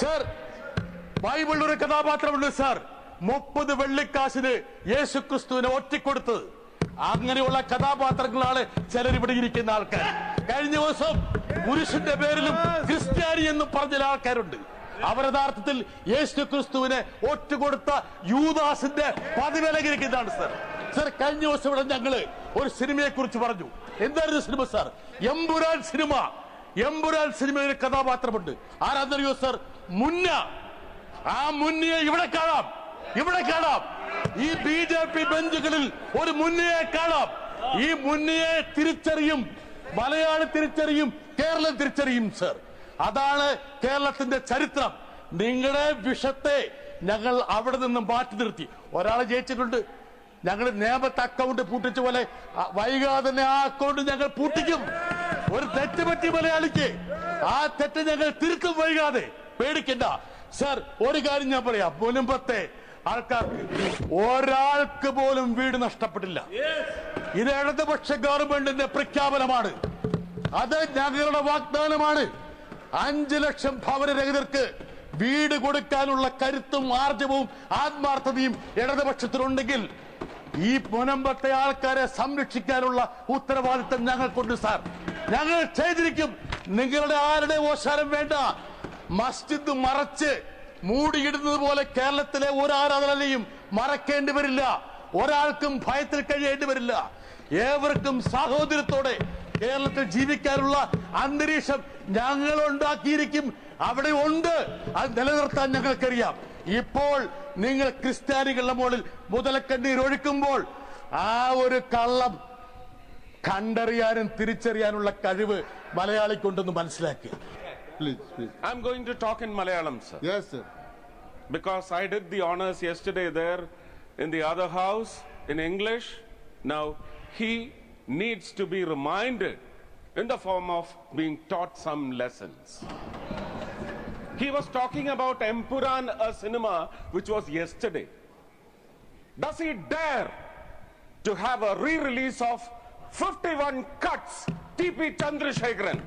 Sir ബൈബിളിൽ ഒരു കഥാപാത്രമുണ്ട് sir. മുപ്പത് വെള്ളിക്കാശിന് യേശു ക്രിസ്തുവിനെ ഒറ്റിക്കൊടുത്തത് അങ്ങനെയുള്ള കഥാപാത്രങ്ങളാണ് ചിലർ ഇവിടെ ഇരിക്കുന്ന ആൾക്കാർ. കഴിഞ്ഞ ദിവസം പുരുഷന്റെ പേരിലും ക്രിസ്ത്യാനി എന്ന് പറഞ്ഞ ആൾക്കാരുണ്ട്. അവർ യഥാർത്ഥത്തിൽ യേശു ക്രിസ്തുവിനെ ഒറ്റുകൊടുത്ത യൂദാസിന്റെ പതിവിലകിരിക്കുന്നതാണ് സർ. സാർ കഴിഞ്ഞ ദിവസം ഇവിടെ ഞങ്ങൾ ഒരു സിനിമയെ കുറിച്ച് പറഞ്ഞു. എന്തായിരുന്നു cinema sir? Empuraan cinema. Empuraan സിനിമയിലെ കഥാപാത്രമുണ്ട്. ആരാന്നറിയോ സർ? മുന്ന. ആ മുന്നയെ ഇവിടെ കാണാം. ഇവിടെ കാണാം. ഈ ബി ജെ പി ബെഞ്ചുകളിൽ ഒരു മുന്നയെ കാണാം. ഈ മുന്നയെ തിരിച്ചറിയും. മലയാളി തിരിച്ചറിയും. കേരളം തിരിച്ചറിയും സർ. അതാണ് കേരളത്തിന്റെ ചരിത്രം. നിങ്ങളുടെ വിഷത്തെ ഞങ്ങൾ അവിടെ നിന്നും മാറ്റി നിർത്തി. ഒരാളെ ജയിച്ചിട്ടുണ്ട്. ഞങ്ങൾ നിയമത്തെ അക്കൗണ്ട് പൂട്ടിച്ച പോലെ വൈകാതെ തന്നെ ആ അക്കൗണ്ട് ഞങ്ങൾ പൂട്ടിക്കും. ഒരു തെറ്റ് പറ്റി മലയാളിക്ക്. ആ തെറ്റ് ഞങ്ങൾ തിരുത്തും വൈകാതെ. പേടിക്കണ്ട. സർ ഒരു കാര്യം ഞാൻ പറയാം. മുൻപത്തെ ആൾക്കാർക്ക് ഒരാൾക്ക് പോലും വീട് നഷ്ടപ്പെട്ടില്ല. ഇത് ഇടതുപക്ഷ ഗവൺമെന്റിന്റെ പ്രഖ്യാപനമാണ്. അത് ഞങ്ങളുടെ വാഗ്ദാനമാണ്. അഞ്ചു ലക്ഷം ഭവനരഹിതർക്ക് വീട് കൊടുക്കാനുള്ള കരുത്തും ആർജവും ആത്മാർത്ഥതയും ഇടതുപക്ഷത്തിനുണ്ടെങ്കിൽ ഈ പുനമ്പത്തെ ആൾക്കാരെ സംരക്ഷിക്കാനുള്ള ഉത്തരവാദിത്തം ഞങ്ങൾക്കുണ്ട് സാർ. ഞങ്ങൾ ചെയ്തിരിക്കും. നിങ്ങളുടെ ആരുടെ ഓശാരം വേണ്ട. മസ്ജിദ് മറച്ച് മൂടിയിടുന്നത് പോലെ കേരളത്തിലെ ഒരു മറക്കേണ്ടി വരില്ല. ഒരാൾക്കും ഭയത്തിൽ കഴിയേണ്ടി വരില്ല. ഏവർക്കും സാഹോദര്യത്തോടെ കേരളത്തിൽ ജീവിക്കാനുള്ള അന്തരീക്ഷം ഞങ്ങൾ ഉണ്ടാക്കിയിരിക്കും. അവിടെ ഉണ്ട്. അത് നിലനിർത്താൻ ഞങ്ങൾക്കറിയാം. ഇപ്പോൾ നിങ്ങൾ ക്രിസ്ത്യാനികളുടെ മുകളിൽ മുതലക്കണ്ണീർ ഒഴുക്കുമ്പോൾ ആ ഒരു കള്ളം കണ്ടറിയാനും തിരിച്ചറിയാനുള്ള കഴിവ് മലയാളിക്കുണ്ടെന്ന് മനസ്സിലാക്കി. Because I did the honours yesterday there in the other house in English now he needs to be remind in the form of being taught some lessons he was talking about Empuraan a cinema which was yesterday does he dare to have a re release of 51 cuts, TP Chandrasekharan?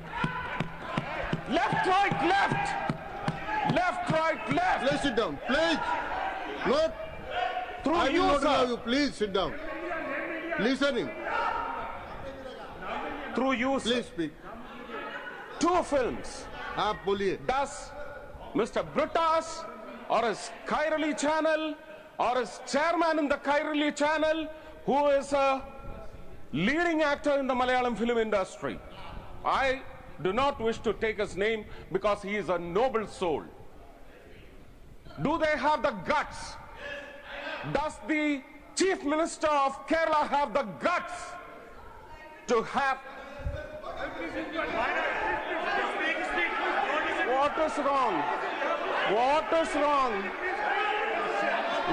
Left, right, left! Left, right, left! Please sit down. Please. Not. Through I will you, not allow sir! you. Please sit down. Listening. Through you, sir. Please speak. Two films. आप बोलिए Does Mr. Brutas or his Kairali channel or his chairman in the Kairali channel, who is a leading actor in the Malayalam film industry. I do not wish to take his name because he is a noble soul. Do they have the guts? Does the Chief Minister of Kerala have the guts to have What is wrong? What is wrong?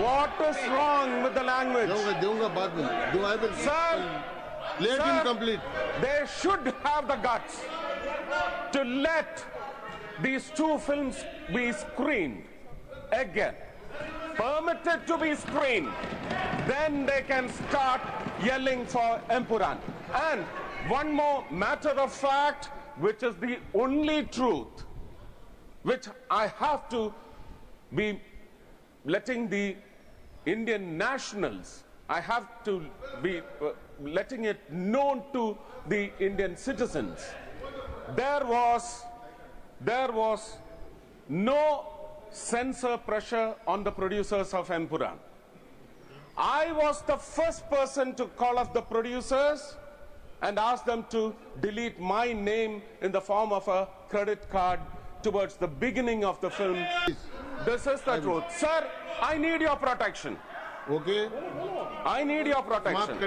What is wrong with the language? दूंगा let Sir, him complete. They should have the guts to let these two films be screened again, permitted to be screened. Then they can start yelling for Empuran. And one more matter of fact, which is the only truth, which I have to be letting the Indian nationals, I have to be. Uh, letting it known to the Indian citizens. There was, there was no censor pressure on the producers of Empuran. I was the first person to call up the producers and ask them to delete my name in the form of a credit card towards the beginning of the film. This is the truth. Sir, I need your protection. okay I need your protection.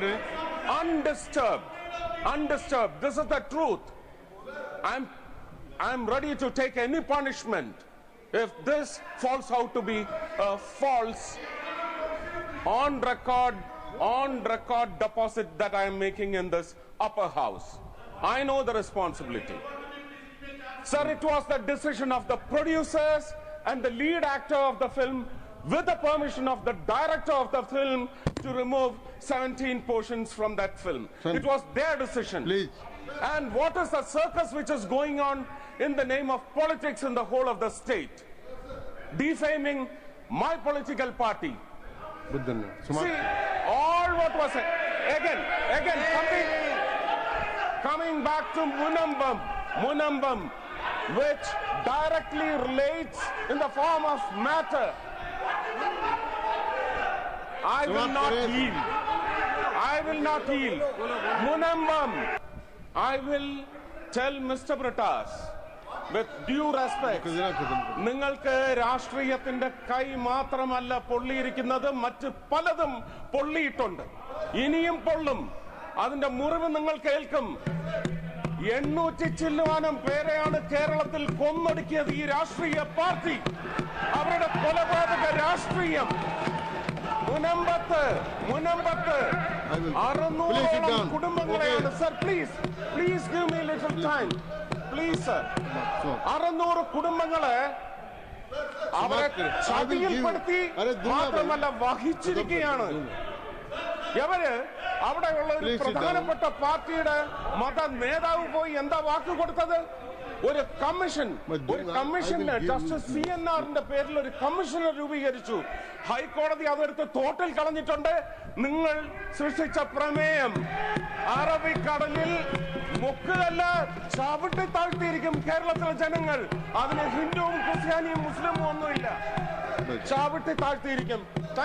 Undisturbed. Undisturbed. This is the truth. I'm I'm ready to take any punishment if this falls out to be a false on record on record deposit that I am making in this upper house. I know the responsibility. Sir, it was the decision of the producers and the lead actor of the film, with the permission of the director of the film, to remove 17 portions from that film. It was their decision. Please. And what is the circus which is going on in the name of politics in the whole of the state? defaming my political party. See, all what was it? Again, again, coming, coming back to Munambam, Munambam, which directly relates in the form of matter. I will not yield. I will not yield. Munambam, I will tell Mr. Pratas with due respect. നിങ്ങൾക്ക് രാഷ്ട്രീയത്തിന്റെ കൈ മാത്രമല്ല പൊള്ളിയിരിക്കുന്നത് മറ്റ് പലതും പൊള്ളിയിട്ടുണ്ട് ഇനിയും പൊള്ളും അതിന്റെ മുറിവ് നിങ്ങൾ കേൾക്കും എണ്ണൂറ്റി ചില്ലുവാനം പേരെയാണ് കേരളത്തിൽ കൊന്നൊടുക്കിയത് ഈ രാഷ്ട്രീയ പാർട്ടി. അവരുടെ കൊലപാതക രാഷ്ട്രീയം. മുനമ്പത്ത് മുനമ്പത്ത്. അറുന്നൂറോളം കുടുംബങ്ങളെയാണ്. Sir please please give me little time please sir അറുന്നൂറ് കുടുംബങ്ങളെ അവരെ ചതിയിൽപ്പെടുത്തി മാത്രമല്ല വഹിച്ചിരിക്കുകയാണ്. എവര് അവിടെയുള്ള ഒരു പ്രധാനപ്പെട്ട പാർട്ടിയുടെ മത നേതാവ് പോയി എന്താ വാക്ക് കൊടുത്തത്? ഒരു കമ്മീഷൻ ഒരു കമ്മീഷൻ കമ്മീഷന് ജസ്റ്റിസ് സി എൻ ആറിന്റെ പേരിൽ ഒരു കമ്മീഷനെ രൂപീകരിച്ചു. ഹൈക്കോടതി അതെടുത്ത് തോട്ടിൽ കളഞ്ഞിട്ടുണ്ട്. നിങ്ങൾ സൃഷ്ടിച്ച പ്രമേയം അറബിക്കടലിൽ മുക്കുകല്ല ചവിട്ടി താഴ്ത്തിയിരിക്കും കേരളത്തിലെ ജനങ്ങൾ. അതിന് ഹിന്ദുവും ക്രിസ്ത്യാനിയും മുസ്ലിമും ഒന്നുമില്ല. ചാവിട്ടി താഴ്ത്തിയിരിക്കും.